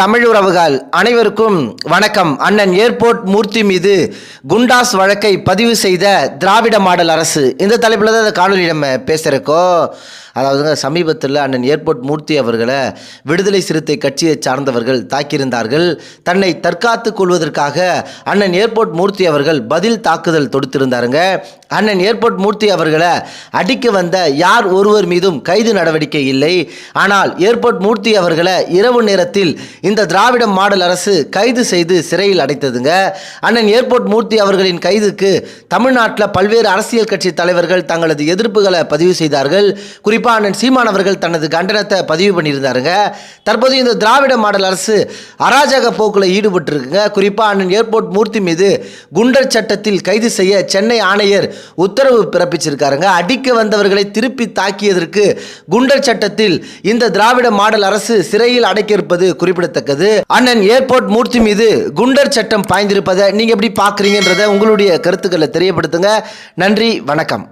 தமிழ் உறவுகள் அனைவருக்கும் வணக்கம். அண்ணன் ஏர்போர்ட் மூர்த்தி மீது குண்டாஸ் வழக்கை பதிவு செய்த திராவிட மாடல் அரசு. இந்த தலைப்பில் தான் இந்த காணொலி நம்ம பேசுகிறக்கோ அதாவதுங்க சமீபத்தில் அண்ணன் ஏர்போர்ட் மூர்த்தி அவர்களை விடுதலை சிறுத்தை கட்சியை சார்ந்தவர்கள் தாக்கியிருந்தார்கள். தன்னை தற்காத்துக் கொள்வதற்காக அண்ணன் ஏர்போர்ட் மூர்த்தி அவர்கள் பதில் தாக்குதல் தொடுத்திருந்தாருங்க. அண்ணன் ஏர்போர்ட் மூர்த்தி அவர்களை அடிக்க வந்த யார் ஒருவர் மீதும் கைது நடவடிக்கை இல்லை. ஆனால் ஏர்போர்ட் மூர்த்தி அவர்களை இரவு நேரத்தில் இந்த திராவிட மாடல் அரசு கைது செய்து சிறையில் அடைத்ததுங்க. அண்ணன் ஏர்போர்ட் மூர்த்தி அவர்களின் கைதுக்கு தமிழ்நாட்டில் பல்வேறு அரசியல் கட்சி தலைவர்கள் தங்களது எதிர்ப்புகளை பதிவு செய்தார்கள். குறிப்பாக அண்ணன் சீமான் அவர்கள் தனது கண்டனத்தை பதிவு பண்ணியிருந்தாருங்க. தற்போது இந்த திராவிட மாடல் அரசு அராஜக போக்கில் ஈடுபட்டிருக்குங்க. குறிப்பாக அண்ணன் ஏர்போர்ட் மூர்த்தி மீது குண்டர் சட்டத்தில் கைது செய்ய சென்னை ஆணையர் உத்தரவு பிறப்பிச்சிருக்காருங்க. அடிக்க வந்தவர்களை திருப்பி தாக்கியதற்கு குண்டர் சட்டத்தில் இந்த திராவிட மாடல் அரசு சிறையில் அடைக்க இருப்பது குறிப்பிடத்தக்க குறிப்பிடத்தக்கது அண்ணன் ஏர்போர்ட் மூர்த்தி மீது குண்டர் சட்டம் பாய்ந்திருப்பதை நீங்க எப்படி பாக்குறீங்கன்றத உங்களுடைய கருத்துக்களை தெரியப்படுத்துங்க. நன்றி வணக்கம்.